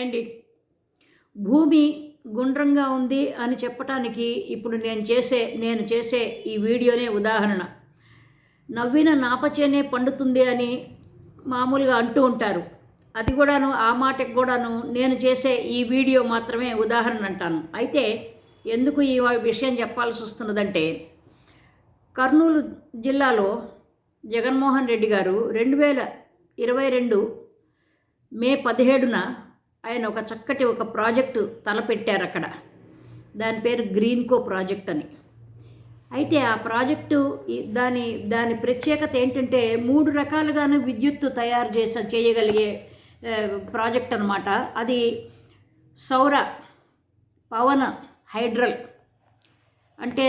అండి భూమి గుండ్రంగా ఉంది అని చెప్పటానికి ఇప్పుడు నేను చేసే నేను చేసే ఈ వీడియోనే ఉదాహరణ. నవ్విన నాపచేనే పండుతుంది అని మామూలుగా అంటూ ఉంటారు. అది కూడాను ఆ మాటకు కూడాను నేను చేసే ఈ వీడియో మాత్రమే ఉదాహరణ అంటాను. అయితే ఎందుకు ఈ విషయం చెప్పాల్సి వస్తున్నదంటే కర్నూలు జిల్లాలో జగన్మోహన్ రెడ్డి గారు రెండు వేల ఇరవై రెండు మే పదిహేడున ఆయన ఒక చక్కటి ఒక ప్రాజెక్టు తలపెట్టారు అక్కడ. దాని పేరు గ్రీన్కో ప్రాజెక్ట్ అని. అయితే ఆ ప్రాజెక్టు దాని దాని ప్రత్యేకత ఏంటంటే మూడు రకాలుగాను విద్యుత్తు తయారు చేసి చేయగలిగే ప్రాజెక్ట్ అనమాట అది సౌర పవన హైడ్రల్. అంటే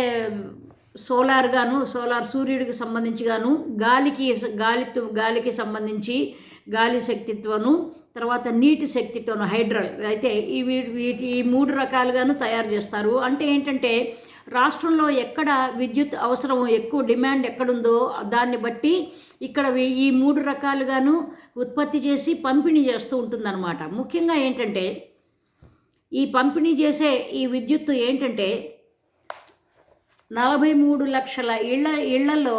సోలార్ గాను సోలార్ సూర్యుడికి సంబంధించి గాను గాలికి గాలితో గాలికి సంబంధించి గాలి శక్తిత్వను తర్వాత నీటి శక్తితోను హైడ్రల్ అయితే ఈ వీటి ఈ మూడు రకాలుగాను తయారు చేస్తారు. అంటే ఏంటంటే రాష్ట్రంలో ఎక్కడ విద్యుత్ అవసరం ఎక్కువ డిమాండ్ ఎక్కడుందో దాన్ని బట్టి ఇక్కడ ఈ మూడు రకాలుగాను ఉత్పత్తి చేసి పంపిణీ చేస్తూ ఉంటుందన్నమాట. ముఖ్యంగా ఏంటంటే ఈ పంపిణీ చేసే ఈ విద్యుత్తు ఏంటంటే నలభై మూడు లక్షల ఇళ్ళ ఇళ్ళలో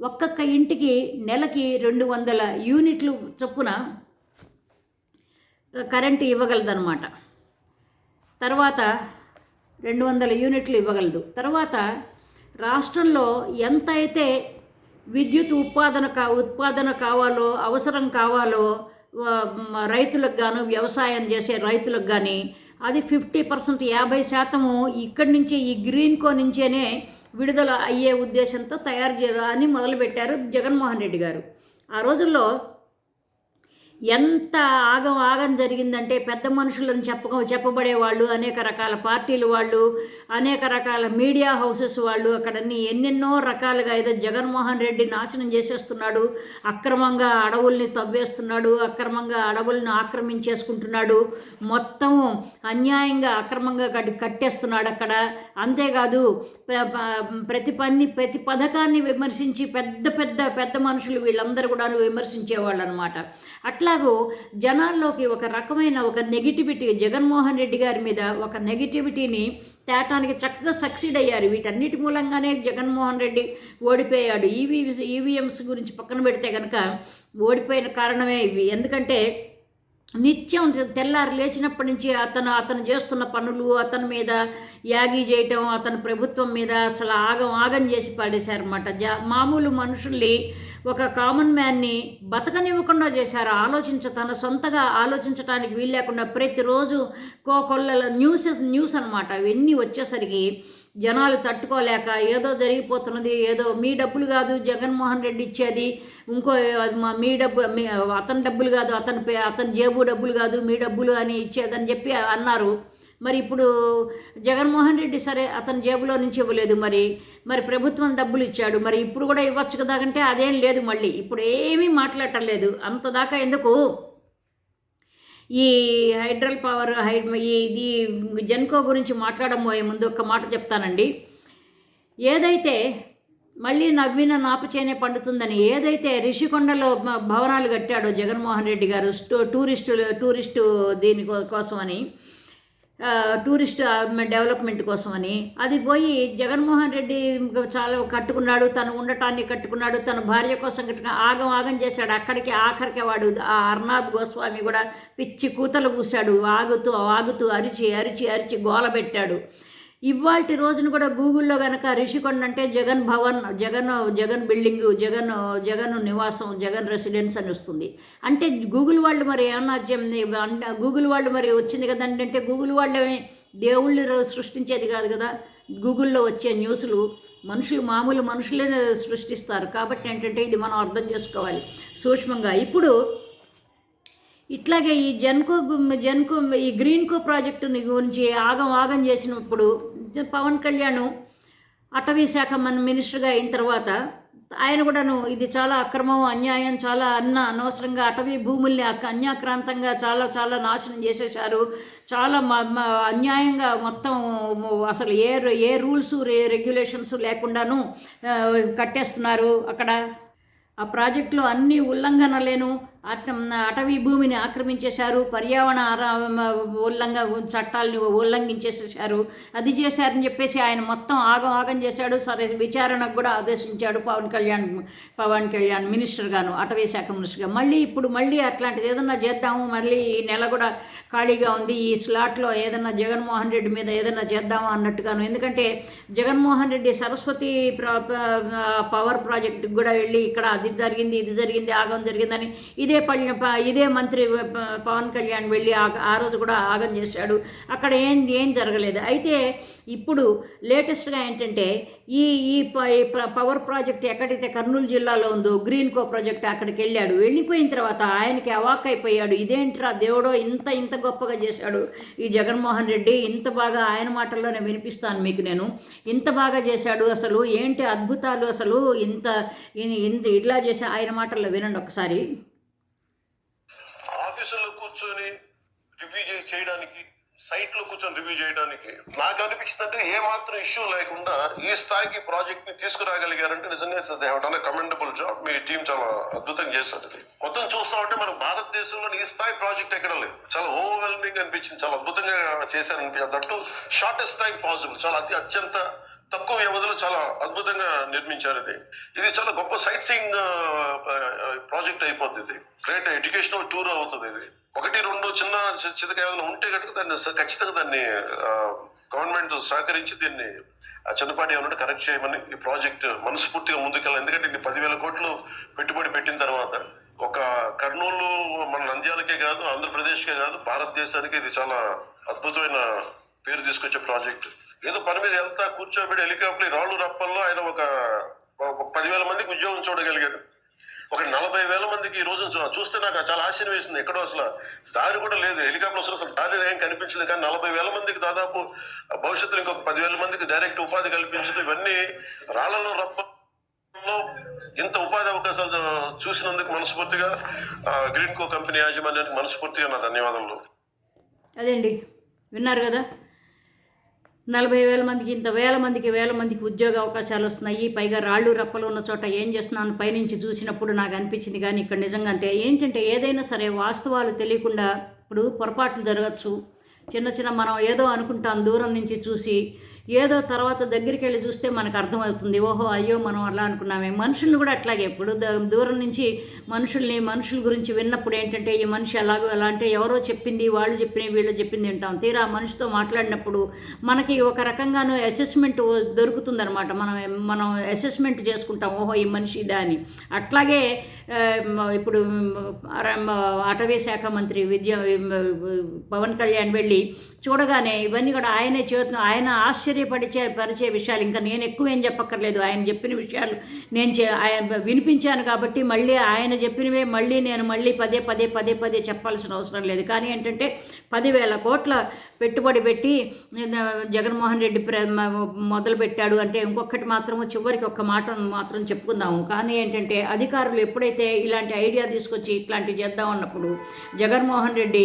ఒక్కొక్క ఇంటికి నెలకి రెండు వందల యూనిట్లు చొప్పున కరెంటు ఇవ్వగలదన్నమాట. తర్వాత రెండు వందల యూనిట్లు ఇవ్వగలదు. తర్వాత రాష్ట్రంలో ఎంత అయితే విద్యుత్ ఉత్పాదన కా ఉత్పాదన కావాలో అవసరం కావాలో రైతులకు గాను వ్యవసాయం చేసే రైతులకు కానీ అది ఫిఫ్టీ పర్సెంట్ యాభై శాతము ఇక్కడి నుంచే ఈ గ్రీన్కో నుంచేనే విడుదల అయ్యే ఉద్దేశంతో తయారు చేయాలని మొదలుపెట్టారు జగన్మోహన్ రెడ్డి గారు. ఆ రోజుల్లో ఎంత ఆగం ఆగం జరిగిందంటే పెద్ద మనుషులను చెప్పక చెప్పబడే వాళ్ళు అనేక రకాల పార్టీలు వాళ్ళు అనేక రకాల మీడియా హౌసెస్ వాళ్ళు అక్కడన్ని ఎన్నెన్నో రకాలుగా ఏదో జగన్మోహన్ రెడ్డి నాశనం చేసేస్తున్నాడు అక్రమంగా అడవుల్ని తవ్వేస్తున్నాడు అక్రమంగా అడవులను ఆక్రమించేసుకుంటున్నాడు మొత్తం అన్యాయంగా అక్రమంగా కట్టి కట్టేస్తున్నాడు అక్కడ. అంతేకాదు ప్రతి పని ప్రతి పథకాన్ని విమర్శించి పెద్ద పెద్ద పెద్ద మనుషులు వీళ్ళందరూ కూడా విమర్శించేవాళ్ళు అనమాట అట్లాగూ జనాల్లోకి ఒక రకమైన ఒక నెగిటివిటీ జగన్మోహన్ రెడ్డి గారి మీద ఒక నెగిటివిటీని తేటానికి చక్కగా సక్సీడ్ అయ్యారు. వీటన్నిటి మూలంగానే జగన్మోహన్ రెడ్డి ఓడిపోయాడు. ఈవీ ఈవీఎంస్ గురించి పక్కన పెడితే కనుక ఓడిపోయిన కారణమే ఇవి. ఎందుకంటే నిత్యం తెల్లారి లేచినప్పటి నుంచి అతను అతను చేస్తున్న పనులు అతని మీద యాగి చేయటం అతని ప్రభుత్వం మీద అసలు ఆగం ఆగం చేసి పడేశారన్నమాట. జా మామూలు మనుషుల్ని ఒక కామన్ మ్యాన్ని బతకనివ్వకుండా చేశారు. ఆలోచించ తన సొంతగా ఆలోచించడానికి వీలు లేకుండా ప్రతిరోజు కోకొల్ల న్యూసెస్ న్యూస్ అనమాట అవన్నీ వచ్చేసరికి జనాలు తట్టుకోలేక ఏదో జరిగిపోతున్నది ఏదో మీ డబ్బులు కాదు జగన్మోహన్ రెడ్డి ఇచ్చేది ఇంకో మీ డబ్బు మీ అతని డబ్బులు కాదు అతని పే- అతని జేబు డబ్బులు కాదు మీ డబ్బులు అని ఇచ్చేదని చెప్పి అన్నారు. మరి ఇప్పుడు జగన్మోహన్ రెడ్డి సరే అతని జేబులో నుంచి ఇవ్వలేదు మరి. మరి ప్రభుత్వం డబ్బులు ఇచ్చాడు మరి ఇప్పుడు కూడా ఇవ్వచ్చు కదా అంటే అదేం లేదు మళ్ళీ. ఇప్పుడు ఏమీ మాట్లాడటం లేదు. అంత దాకా ఎందుకు? ఈ హైడ్రల్ పవర్ హైడ్ ఈ ఇది జెన్కో గురించి మాట్లాడబోయే ముందు ఒక మాట చెప్తానండి. ఏదైతే మళ్ళీ నవ్విన నాపచేనే పండుతుందని ఏదైతే రిషికొండలో భవనాలు కట్టాడో జగన్మోహన్ రెడ్డి గారు టూరిస్టులు టూరిస్టు దీని కో- కోసమని టూరిస్ట్ డెవలప్మెంట్ కోసమని అది పోయి జగన్మోహన్ రెడ్డి చాలా కట్టుకున్నాడు తను ఉండటాన్ని కట్టుకున్నాడు తన భార్య కోసం కట్టుకున్న ఆగం ఆగం చేశాడు. అక్కడికి ఆఖరికి వాడు ఆ అర్నాబ్ గోస్వామి కూడా పిచ్చి కూతలు పూశాడు. ఆగుతూ ఆగుతూ అరిచి అరిచి అరిచి గోల పెట్టాడు. ఇవాళ రోజున కూడా గూగుల్లో కనుక రిషికొండ అంటే జగన్ భవన్ జగన్ జగన్ బిల్డింగ్ జగన్ జగన్ నివాసం జగన్ రెసిడెన్స్ అని వస్తుంది. అంటే గూగుల్ వాళ్ళు మరి ఏమన్నా అంటే గూగుల్ వాళ్ళు మరి వచ్చింది కదండి అంటే గూగుల్ వాళ్ళే దేవుళ్ళు సృష్టించేది కాదు కదా. గూగుల్లో వచ్చే న్యూస్లు మనుషులు మామూలు మనుషులే సృష్టిస్తారు. కాబట్టి ఏంటంటే ఇది మనం అర్థం చేసుకోవాలి సూక్ష్మంగా. ఇప్పుడు ఇట్లాగే ఈ జెన్కో గు- జెన్కో ఈ గ్రీన్కో ప్రాజెక్టుని గురించి ఆగం ఆగం చేసినప్పుడు పవన్ కళ్యాణ్ అటవీ శాఖ మన మినిస్టర్గా అయిన తర్వాత ఆయన కూడాను ఇది చాలా అక్రమం అన్యాయం చాలా అన్న అనవసరంగా అటవీ భూముల్ని అన్యాక్రాంతంగా చాలా చాలా నాశనం చేసేశారు. చాలా మ- మ- అన్యాయంగా మొత్తం అసలు ఏ ఏ రూల్స్ రెగ్యులేషన్స్ లేకుండాను కట్టేస్తున్నారు అక్కడ. ఆ ప్రాజెక్టులో అన్ని ఉల్లంఘనలేను అటవీ భూమిని ఆక్రమించేశారు పర్యావరణ ఉల్లంఘ చట్టాలని ఉల్లంఘించేసేసారు అది చేశారని చెప్పేసి ఆయన మొత్తం ఆగం ఆగం చేశాడు. సరే విచారణకు కూడా ఆదేశించాడు పవన్ కళ్యాణ్ పవన్ కళ్యాణ్ మినిస్టర్ గాను అటవీ శాఖ మినిస్టర్గా మళ్ళీ ఇప్పుడు మళ్ళీ అట్లాంటిది ఏదన్నా చేద్దాము మళ్ళీ ఈ నెల కూడా ఖాళీగా ఉంది. ఈ స్లాట్లో ఏదన్నా జగన్మోహన్ రెడ్డి మీద ఏదన్నా చేద్దాము అన్నట్టుగాను. ఎందుకంటే జగన్మోహన్ రెడ్డి సరస్వతి పవర్ ప్రాజెక్టుకి కూడా వెళ్ళి ఇక్కడ అది జరిగింది ఇది జరిగింది ఆగం జరిగిందని ఇదే పల్లె ప- ఇదే మంత్రి పవన్ కళ్యాణ్ వెళ్ళి ఆ- ఆ రోజు కూడా ఆగం చేశాడు. అక్కడ ఏం ఏం జరగలేదు. అయితే ఇప్పుడు లేటెస్ట్గా ఏంటంటే ఈ ఈ ప- ఈ పవర్ ప్రాజెక్ట్ ఎక్కడైతే కర్నూలు జిల్లాలో ఉందో గ్రీన్ కో ప్రాజెక్ట్ అక్కడికి వెళ్ళాడు. వెళ్ళిపోయిన తర్వాత ఆయనకి అవాక్ అయిపోయాడు. ఇదేంట్రా దేవుడో ఇంత ఇంత గొప్పగా చేశాడు ఈ జగన్మోహన్ రెడ్డి. ఇంత బాగా ఆయన మాటల్లోనే వినిపిస్తాను మీకు నేను. ఇంత బాగా చేశాడు అసలు. ఏంటి అద్భుతాలు అసలు? ఇంత ఇంత ఇట్లా చేసి ఆయన మాటల్లో వినండి ఒకసారి. కూర్చొని రివ్యూ చేయడానికి సైట్లో కూర్చొని రివ్యూ చేయడానికి నాకు అనిపించింది అంటే ఏ మాత్రం ఇష్యూ లేకుండా ఈ స్థాయికి ప్రాజెక్ట్ని తీసుకురాగలిగారంటే నిజంగా దే కమెండబుల్ జాబ్ మీ టీం చాలా అద్భుతంగా చేస్తుంది మొత్తం చూస్తా ఉంటే మన భారతదేశంలో ఈ స్థాయి ప్రాజెక్ట్ ఎక్కడ లేదు. చాలా ఓవర్వెల్మింగ్ అనిపించింది. చాలా అద్భుతంగా చేశారనిపించింది. దట్టు షార్టెస్ట్ టైం పాసిబుల్ చాలా అతి అత్యంత తక్కువ వ్యవధిలో చాలా అద్భుతంగా నిర్మించారు ఇది. ఇది చాలా గొప్ప సైట్ సీయింగ్ ప్రాజెక్ట్ అయిపోద్ది ఇది. గ్రేట్ ఎడ్యుకేషనల్ టూర్ అవుతుంది ఇది. ఒకటి రెండు చిన్న చితక ఏదైనా ఉంటే కనుక దాన్ని ఖచ్చితంగా దాన్ని గవర్నమెంట్ సహకరించి దీన్ని ఆ చిన్నపాటి ఏమన్నా కరెక్ట్ చేయమని ఈ ప్రాజెక్ట్ మనస్ఫూర్తిగా ముందుకెళ్ళాలి. ఎందుకంటే ఇన్ని పదివేల కోట్లు పెట్టుబడి పెట్టిన తర్వాత ఒక కర్నూలు మన నంద్యాలకే కాదు ఆంధ్రప్రదేశ్కే కాదు భారతదేశానికి ఇది చాలా అద్భుతమైన పేరు తీసుకొచ్చే ప్రాజెక్ట్. ఏదో పని మీద వెళ్తా కూర్చోబెట్టి హెలికాప్టర్ రాళ్ళు రప్పల్లో ఆయన ఒక పదివేల మందికి ఉద్యోగం చూడగలిగాడు. ఒక నలభై వేల మందికి ఈ రోజు చూ- చూస్తే నాకు చాలా ఆశ్చర్యం వేసింది. ఎక్కడో అసలు దారి కూడా లేదు. హెలికాప్టర్ అసలు అసలు దారి ఏం కనిపించలేదు. కానీ నలభై వేల మందికి దాదాపు భవిష్యత్తులో ఇంకొక పదివేల మందికి డైరెక్ట్ ఉపాధి కల్పించడం ఇవన్నీ రాళ్ళలో రప్పంలో ఇంత ఉపాధి అవకాశాలు చూసినందుకు మనస్ఫూర్తిగా గ్రీన్ కో కంపెనీ యాజమాన్యానికి మనస్ఫూర్తిగా నా ధన్యవాదాలు అదండి? విన్నారు కదా? నలభై వేల మందికి ఇంత వేల మందికి వేల మందికి ఉద్యోగ అవకాశాలు వస్తున్నాయి. పైగా రాళ్ళు రప్పలు ఉన్న చోట ఏం చేస్తున్నాను పైనుంచి చూసినప్పుడు నాకు అనిపించింది కానీ ఇక్కడ నిజంగా అంటే ఏంటంటే ఏదైనా సరే వాస్తవాలు తెలియకుండా ఇప్పుడు పొరపాట్లు జరగచ్చు. చిన్న చిన్న మనం ఏదో అనుకుంటాం దూరం నుంచి చూసి ఏదో తర్వాత దగ్గరికి వెళ్ళి చూస్తే మనకు అర్థమవుతుంది ఓహో అయ్యో మనం అలా అనుకున్నామే. మనుషుల్ని కూడా అట్లాగే ఇప్పుడు దూరం నుంచి మనుషుల్ని మనుషుల గురించి విన్నప్పుడు ఏంటంటే ఈ మనిషి ఎలాగో ఎలా అంటే ఎవరో చెప్పింది వాళ్ళు చెప్పినవి వీళ్ళు చెప్పింది వింటాం. తీరా మనిషితో మాట్లాడినప్పుడు మనకి ఒక రకంగాను అసెస్మెంట్ దొరుకుతుందనమాట మనం మనం అసెస్మెంట్ చేసుకుంటాం ఓహో ఈ మనిషి ఇదా అని. అట్లాగే ఇప్పుడు అటవీ శాఖ మంత్రి విద్య పవన్ కళ్యాణ్ వెళ్ళి చూడగానే ఇవన్నీ కూడా ఆయనే చేతు ఆయన ఆశ్చర్య ఆశ్చర్యపరిచే పరిచే విషయాలు. ఇంకా నేను ఎక్కువ ఏం చెప్పక్కర్లేదు. ఆయన చెప్పిన విషయాలు నేను చే ఆయన వినిపించాను కాబట్టి మళ్ళీ ఆయన చెప్పినవే మళ్ళీ నేను మళ్ళీ పదే పదే పదే పదే చెప్పాల్సిన అవసరం లేదు. కానీ ఏంటంటే పదివేల కోట్ల పెట్టుబడి పెట్టి జగన్మోహన్ రెడ్డి ప్ర మొదలు పెట్టాడు అంటే ఇంకొకటి మాత్రము చివరికి ఒక్క మాట మాత్రం చెప్పుకుందాము. కానీ ఏంటంటే అధికారులు ఎప్పుడైతే ఇలాంటి ఐడియా తీసుకొచ్చి ఇట్లాంటివి చేద్దాం అన్నప్పుడు జగన్మోహన్ రెడ్డి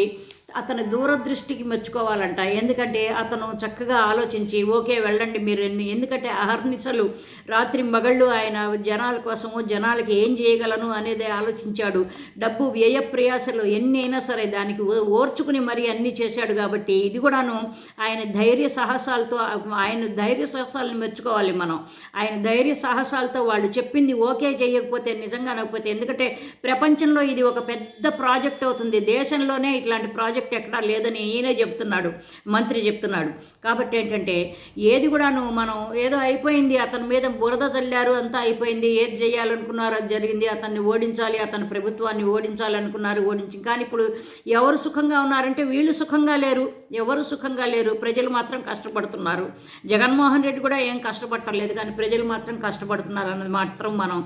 అతని దూరదృష్టికి మెచ్చుకోవాలంట. ఎందుకంటే అతను చక్కగా ఆలోచించి ఓకే వెళ్ళండి మీరు. ఎన్ని ఎందుకంటే అహర్నిశలు రాత్రి మగళ్ళు ఆయన జనాల కోసము జనాలకి ఏం చేయగలను అనేది ఆలోచించాడు. డబ్బు వ్యయ ప్రయాసలు ఎన్ని అయినా సరే దానికి ఓ- ఓర్చుకుని మరీ అన్నీ చేశాడు కాబట్టి ఇది కూడాను ఆయన ధైర్య సాహసాలతో ఆయన ధైర్య సాహసాలను మెచ్చుకోవాలి మనం. ఆయన ధైర్య సాహసాలతో వాళ్ళు చెప్పింది ఓకే చేయకపోతే నిజంగా అనకపోతే ఎందుకంటే ప్రపంచంలో ఇది ఒక పెద్ద ప్రాజెక్ట్ అవుతుంది. దేశంలోనే ఇట్లాంటి ప్రాజెక్ట్ ఎక్కడా లేదని ఈయనే చెప్తున్నాడు మంత్రి చెప్తున్నాడు. కాబట్టి ఏంటంటే ఏది కూడాను మనం ఏదో అయిపోయింది అతని మీద బురద చల్లారు అంతా అయిపోయింది ఏది చేయాలనుకున్నారో అది జరిగింది అతన్ని ఓడించాలి అతని ప్రభుత్వాన్ని ఓడించాలనుకున్నారు ఓడించి కానీ ఇప్పుడు ఎవరు సుఖంగా ఉన్నారంటే వీళ్ళు సుఖంగా లేరు ఎవరు సుఖంగా లేరు ప్రజలు మాత్రం కష్టపడుతున్నారు. జగన్మోహన్ రెడ్డి కూడా ఏం కష్టపడలేదు కానీ ప్రజలు మాత్రం కష్టపడుతున్నారు అన్నది మాత్రం మనం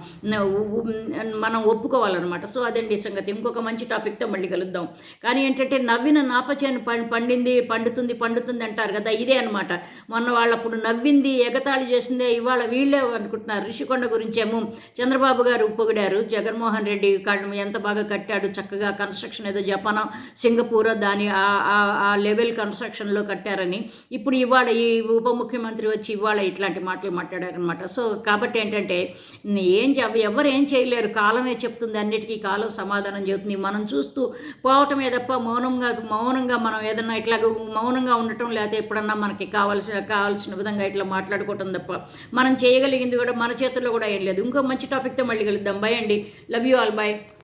మనం ఒప్పుకోవాలన్నమాట. సో అదండి సంగతి. ఇంకొక మంచి టాపిక్తో మళ్ళీ కలుద్దాం. కానీ ఏంటంటే నవ్వి నవ్విన నాపచేను పండింది పండుతుంది పండుతుంది అంటారు కదా ఇదే అనమాట మొన్న వాళ్ళప్పుడు నవ్వింది ఎగతాళి చేసిందే ఇవాళ వీళ్ళే అనుకుంటున్నారు. రిషికొండ గురించేమో చంద్రబాబు గారు పొగిడారు జగన్మోహన్ రెడ్డి ఎంత బాగా కట్టాడు చక్కగా కన్స్ట్రక్షన్ ఏదో జపాన్ సింగపూర్ దాని ఆ- ఆ- ఆ లెవెల్ కన్స్ట్రక్షన్లో కట్టారని. ఇప్పుడు ఇవాళ ఈ ఉప ముఖ్యమంత్రి వచ్చి ఇవాళ ఇట్లాంటి మాటలు మాట్లాడారనమాట సో కాబట్టి ఏంటంటే ఏం ఎవరు ఏం చేయలేరు. కాలమే చెప్తుంది అన్నిటికీ కాలం సమాధానం చెబుతుంది. మనం చూస్తూ పోవటమే తప్ప మౌనంగా మౌనంగా మనం ఏదన్నా ఇట్లా మౌనంగా ఉండటం లేకపోతే ఎప్పుడన్నా మనకి కావాల్సిన కావాల్సిన విధంగా ఇట్లా మాట్లాడుకోవటం తప్ప మనం చేయగలిగింది కూడా మన చేతుల్లో కూడా ఏం లేదు. ఇంకో మంచి టాపిక్తో మళ్ళీ కలుద్దాం. బై అండి. Love you all by